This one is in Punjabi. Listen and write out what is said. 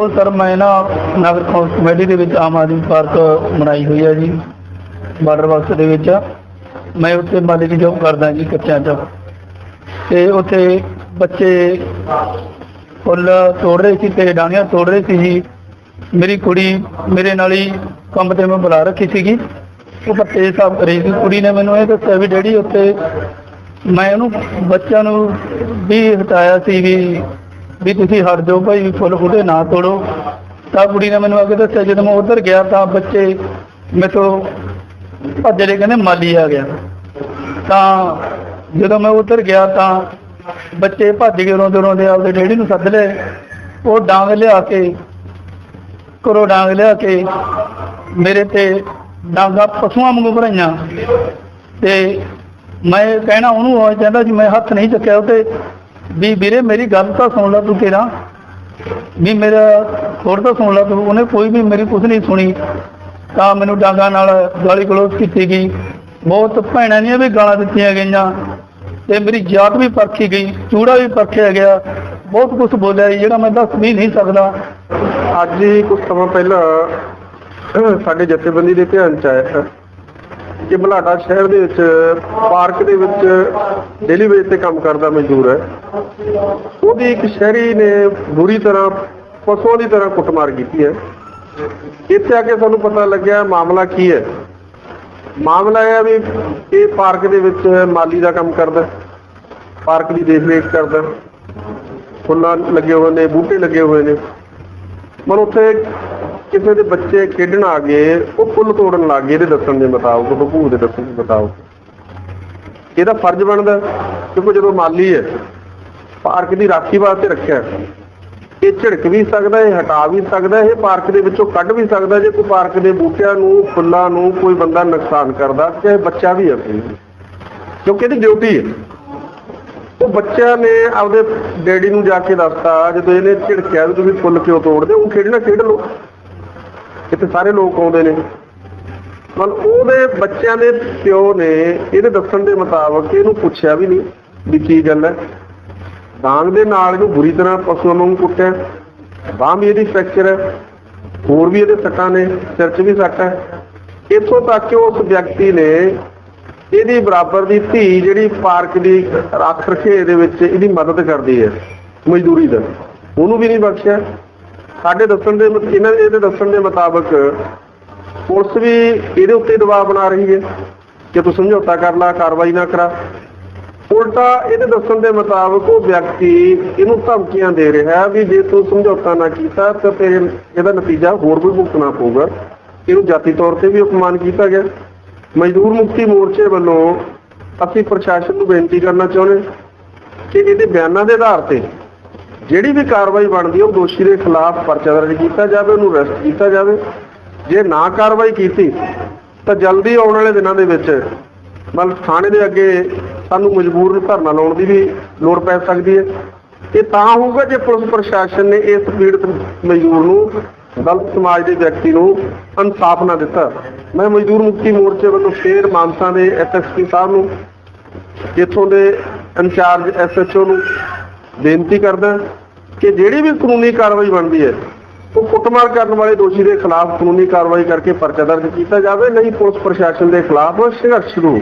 ਉਹ ਸਰ, ਮੈਂ ਨਾ ਨਗਰ ਕੌਂਸਲ ਕਮੇਟੀ ਦੇ ਵਿੱਚ ਆਮ ਆਦਮੀ ਪਾਰਕ ਬਣਾਈ ਹੋਈ ਹੈ ਜੀ, ਬਾਰਡਰ ਬਾਕਸ ਦੇ ਵਿੱਚ। ਮੈਂ ਉੱਥੇ ਮਾਲੀ ਦੀ ਜੋਬ ਕਰਦਾ ਜੀ, ਕੱਚਿਆਂ ਚ। ਤੇ ਉੱਥੇ ਬੱਚੇ ਫੁੱਲ ਤੋੜ ਰਹੇ ਸੀ ਤੇ ਡਾਣੀਆਂ ਤੋੜ ਰਹੇ ਸੀ ਜੀ। ਮੇਰੀ ਕੁੜੀ ਮੇਰੇ ਨਾਲ ਹੀ ਕੰਮ ਤੇ ਮੈਂ ਬੁਲਾ ਰੱਖੀ ਸੀਗੀ। ਉਹ ਪੱਤੇ ਸਾਫ਼ ਕਰੀ ਸੀ। ਕੁੜੀ ਨੇ ਮੈਨੂੰ ਇਹ ਦੱਸਿਆ ਵੀ ਡੈਡੀ, ਉੱਥੇ ਮੈਂ ਉਹਨੂੰ ਬੱਚਿਆਂ ਨੂੰ ਵੀ ਹਟਾਇਆ ਸੀ ਵੀ ਵੀ ਤੁਸੀਂ ਹਟ ਜਾਓ ਭਾਈ, ਫੁੱਲ ਫੁੱਟੇ ਨਾ ਤੋੜੋ। ਤਾਂ ਕੁੜੀ ਨੇ ਮੈਨੂੰ ਅੱਗੇ ਦੱਸਿਆ, ਜਦੋਂ ਮੈਂ ਉੱਧਰ ਗਿਆ ਤਾਂ ਬੱਚੇ ਮੇਥੋਂ ਭੱਜ ਕਹਿੰਦੇ ਮਾਲੀ ਆ ਗਿਆ। ਤਾਂ ਜਦੋਂ ਮੈਂ ਉੱਧਰ ਗਿਆ ਤਾਂ ਬੱਚੇ ਭੱਜ ਕੇ ਰੋਂਦੇ ਰੋਂਦੇ ਆਪਦੇ ਡੈਡੀ ਨੂੰ ਸੱਦ ਲਏ। ਉਹ ਡਾਂਗ ਲਿਆ ਕੇ ਕਰੋ ਡਾਂਗ ਲਿਆ ਕੇ ਮੇਰੇ ਤੇ ਡਾਂਗਾ ਪਸ਼ੂਆਂ ਵਾਂਗੂ ਭਰਾਈਆਂ। ਤੇ ਮੈਂ ਕਹਿਣਾ ਉਹਨੂੰ, ਉਹ ਕਹਿੰਦਾ ਜੀ ਮੈਂ ਹੱਥ ਨਹੀਂ ਚੱਕਿਆ ਉਹ ਤੇ ਵੀ ਵੀਰੇ ਮੇਰੀ ਗੱਲ ਤਾਂ ਸੁਣ ਲੈ ਤੂੰ ਕਿਹੜਾ। ਵੀ ਮੇਰਾ ਥੋੜਾ ਤਾਂ ਸੁਣ ਲੈ ਤੂੰ ਉਹਨੇ ਕੋਈ ਵੀ ਮੇਰੀ ਕੁਝ ਨਹੀਂ ਸੁਣੀ। ਤਾਂ ਮੈਨੂੰ ਡਾਂਗਾ ਨਾਲ ਗਾਲੀ ਗਲੋਚ ਕੀਤੀ ਗਈ। ਬਹੁਤ ਭੈਣਾਂ ਦੀਆਂ ਵੀ ਗਾਲਾਂ ਦਿੱਤੀਆਂ ਗਈਆਂ। ਤੇ ਮੇਰੀ ਜਾਤ ਵੀ ਪਰਖੀ ਗਈ ਚੂੜਾ ਵੀ ਪਰਖਿਆ ਗਿਆ। ਬਹੁਤ ਕੁਝ ਬੋਲਿਆ ਜੀ, ਜਿਹੜਾ ਮੈਂ ਦੱਸ ਵੀ ਨਹੀਂ ਸਕਦਾ। ਅੱਜ ਹੀ ਕੁਝ ਸਮਾਂ ਪਹਿਲਾਂ ਸਾਡੇ ਜਥੇਬੰਦੀ ਦੇ ਧਿਆਨ ਚ ਆਇਆ। ਕਿ ਬਲਾਡਾ ਸ਼ਹਿਰ ਦੇ ਵਿੱਚ, ਪਾਰਕ ਦੇ ਵਿੱਚ ਡੇਲੀ ਵੇਜ ਤੇ ਕੰਮ ਕਰਦਾ ਮਜ਼ਦੂਰ ਹੈ। ਉਹਦੀ ਇੱਕ ਸ਼ਹਿਰੀ ਨੇ ਬੁਰੀ ਤਰ੍ਹਾਂ, ਪਸ਼ੂਆਂ ਦੀ ਤਰ੍ਹਾਂ ਕੁੱਟਮਾਰ ਕੀਤੀ ਹੈ। ਇੱਥੇ ਆ ਕੇ ਸਾਨੂੰ ਪਤਾ ਲੱਗਿਆ ਮਾਮਲਾ ਕੀ ਹੈ। ਮਾਮਲਾ ਇਹ ਹੈ ਵੀ ਇਹ ਪਾਰਕ ਦੇ ਵਿੱਚ ਮਾਲੀ ਦਾ ਕੰਮ ਕਰਦਾ ਪਾਰਕ ਦੀ ਦੇਖ ਰੇਖ ਕਰਦਾ ਫੁੱਲਾਂ ਲੱਗੇ ਹੋਏ ਨੇ, ਬੂਟੇ ਲੱਗੇ ਹੋਏ ਨੇ। ਮਨ ਉੱਥੇ ਕਿਸੇ ਦੇ ਬੱਚੇ ਖੇਡਣ ਆ ਗਏ, ਉਹ ਪੁੱਲ ਤੋੜਨ ਲੱਗ ਗਏ ਇਹਦੇ ਦੱਸਣ ਦੇ ਮੁਤਾਬਕ ਭੂ ਦੇ ਦੱਸਣ ਦੇ ਮੁਤਾਬਕ। ਇਹਦਾ ਫਰਜ਼ ਬਣਦਾ ਕਿਉਂਕਿ ਜਦੋਂ ਮਾਲੀ ਹੈ, ਪਾਰਕ ਦੀ ਰਾਖੀ ਵਾਸਤੇ ਰੱਖਿਆ ਇਹ ਝਿੜਕ ਵੀ ਸਕਦਾ ਇਹ ਹਟਾ ਵੀ ਸਕਦਾ ਇਹ ਪਾਰਕ ਦੇ ਵਿੱਚੋਂ ਕੱਢ ਵੀ ਸਕਦਾ ਜੇ ਕੋਈ ਪਾਰਕ ਦੇ ਬੂਟਿਆਂ ਨੂੰ, ਫੁੱਲਾਂ ਨੂੰ ਕੋਈ ਬੰਦਾ ਨੁਕਸਾਨ ਕਰਦਾ, ਚਾਹੇ ਬੱਚਾ ਵੀ ਹੈ ਕਿਉਂਕਿ ਇਹਦੀ ਡਿਊਟੀ ਹੈ। ਉਹ ਬੱਚਿਆਂ ਨੇ ਆਪਦੇ ਡੈਡੀ ਨੂੰ ਜਾ ਕੇ ਦੱਸਤਾ, ਜਦੋਂ ਇਹਨੇ ਝਿੜਕਿਆ ਵੀ ਤੁਸੀਂ ਫੁੱਲ ਕਿਉਂ ਤੋੜਦੇ ਉਹ ਖੇਡਣਾ ਖੇਡ ਲਓ। ਇੱਥੇ ਸਾਰੇ ਲੋਕ ਆਉਂਦੇ ਨੇ। ਮਨ ਉਹਦੇ ਬੱਚਿਆਂ ਦੇ ਪਿਓ ਨੇ ਇਹਦੇ ਦੱਸਣ ਦੇ ਮੁਤਾਬਕ ਇਹਨੂੰ ਪੁੱਛਿਆ ਵੀ ਨਹੀਂ ਵੀ ਕੀ ਗੱਲ ਹੈ। ਡਾਂਗ ਦੇ ਨਾਲ ਇਹਨੂੰ ਬੁਰੀ ਤਰ੍ਹਾਂ ਪਸ਼ੂਆਂ ਨੂੰ ਕੁੱਟਿਆ। ਬਾਂਹ ਵੀ ਇਹਦੀ ਫ੍ਰੈਕਚਰ ਹੈ। ਹੋਰ ਵੀ ਇਹਦੇ ਸੱਟਾਂ ਨੇ, ਸਿਰ 'ਚ ਵੀ ਸੱਟ ਹੈ। ਇੱਥੋਂ ਤੱਕ ਕਿ ਉਸ ਵਿਅਕਤੀ ਨੇ ਇਹਦੀ ਬਰਾਬਰ ਦੀ ਧੀ ਜਿਹੜੀ ਪਾਰਕ ਦੀ ਰੱਖ ਰਖੇ ਦੇ ਵਿੱਚ ਇਹਦੀ ਮਦਦ ਕਰਦੀ ਹੈ, ਮਜ਼ਦੂਰੀ ਦਾ। ਉਹਨੂੰ ਵੀ ਨਹੀਂ ਬਖਸ਼ਿਆ। ਸਾਡੇ ਦੱਸਣ ਦੇ ਇਹਨਾਂ ਦੇ ਇਹਦੇ ਦੱਸਣ ਦੇ ਮੁਤਾਬਕ ਪੁਲਿਸ ਵੀ ਇਹਦੇ ਉੱਤੇ ਦਬਾਅ ਬਣਾ ਰਹੀ ਹੈ ਕਿ ਤੂੰ ਸਮਝੌਤਾ ਕਰ ਲੈ, ਕਾਰਵਾਈ ਨਾ ਕਰਾ। ਉਲਟਾ ਇਹਦੇ ਦੱਸਣ ਦੇ ਮੁਤਾਬਕ ਉਹ ਵਿਅਕਤੀ ਇਹਨੂੰ ਧਮਕੀਆਂ ਦੇ ਰਿਹਾ ਵੀ ਜੇ ਤੂੰ ਸਮਝੌਤਾ ਨਾ ਕੀਤਾ ਤਾਂ ਤੇਰੇ ਇਹਦਾ ਨਤੀਜਾ ਹੋਰ ਵੀ ਭੁਗਤਣਾ ਪਊਗਾ। ਇਹਨੂੰ ਜਾਤੀ ਤੌਰ ਤੇ ਵੀ ਅਪਮਾਨ ਕੀਤਾ ਗਿਆ। ਮਜ਼ਦੂਰ ਮੁਕਤੀ ਮੋਰਚੇ ਵੱਲੋਂ ਅਸੀਂ ਪ੍ਰਸ਼ਾਸਨ ਨੂੰ ਬੇਨਤੀ ਕਰਨਾ ਚਾਹੁੰਦੇ ਕਿ ਇਹਦੇ ਬਿਆਨਾਂ ਦੇ ਆਧਾਰ ਤੇ ਜਿਹੜੀ ਵੀ ਕਾਰਵਾਈ ਬਣਦੀ ਹੈ, ਉਹ ਦੋਸ਼ੀ ਦੇ ਖਿਲਾਫ ਪਰਚਾ ਦਰਜ ਕੀਤਾ ਜਾਵੇ, ਉਹਨੂੰ ਅਰੈਸਟ ਕੀਤਾ ਜਾਵੇ। ਜੇ ਨਾ ਕਾਰਵਾਈ ਕੀਤੀ, ਤਾਂ ਜਲਦੀ ਆਉਣ ਵਾਲੇ ਦਿਨਾਂ ਦੇ ਵਿੱਚ ਮਤਲਬ ਥਾਣੇ ਦੇ ਅੱਗੇ ਸਾਨੂੰ ਮਜਬੂਰ ਨੂੰ ਧਰਨਾ ਲਾਉਣ ਦੀ ਵੀ ਲੋੜ ਪੈ ਸਕਦੀ ਹੈ। ਇਹ ਤਾਂ ਹੋਊਗਾ ਜੇ ਪੁਲਿਸ ਪ੍ਰਸ਼ਾਸਨ ਨੇ ਇਸ ਪੀੜਤ ਮਜ਼ਦੂਰ ਨੂੰ ਦਲਿਤ ਸਮਾਜ ਦੇ ਵਿਅਕਤੀ ਨੂੰ ਇਨਸਾਫ ਨਾ ਦਿੱਤਾ। ਮੈਂ ਮਜ਼ਦੂਰ ਮੁਕਤੀ ਮੋਰਚੇ ਵੱਲੋਂ ਫੇਰ ਮਾਨਸਾ ਦੇ ਐਸਐਸਪੀ ਸਾਹਿਬ ਨੂੰ ਇੱਥੋਂ ਦੇ ਇੰਚਾਰਜ ਐਸਐਚਓ ਨੂੰ ਬੇਨਤੀ ਕਰਦਾ ਕਿ ਜਿਹੜੀ ਵੀ ਕਾਨੂੰਨੀ ਕਾਰਵਾਈ ਬਣਦੀ ਹੈ, ਉਹ ਕੁੱਟਮਾਰ ਕਰਨ ਵਾਲੇ ਦੋਸ਼ੀ ਦੇ ਖਿਲਾਫ ਕਾਨੂੰਨੀ ਕਾਰਵਾਈ ਕਰਕੇ ਪਰਚਾ ਦਰਜ ਕੀਤਾ ਜਾਵੇ, ਨਹੀਂ ਪੁਲਿਸ ਪ੍ਰਸ਼ਾਸਨ ਦੇ ਖਿਲਾਫ ਸੰਘਰਸ਼ ਸ਼ੁਰੂ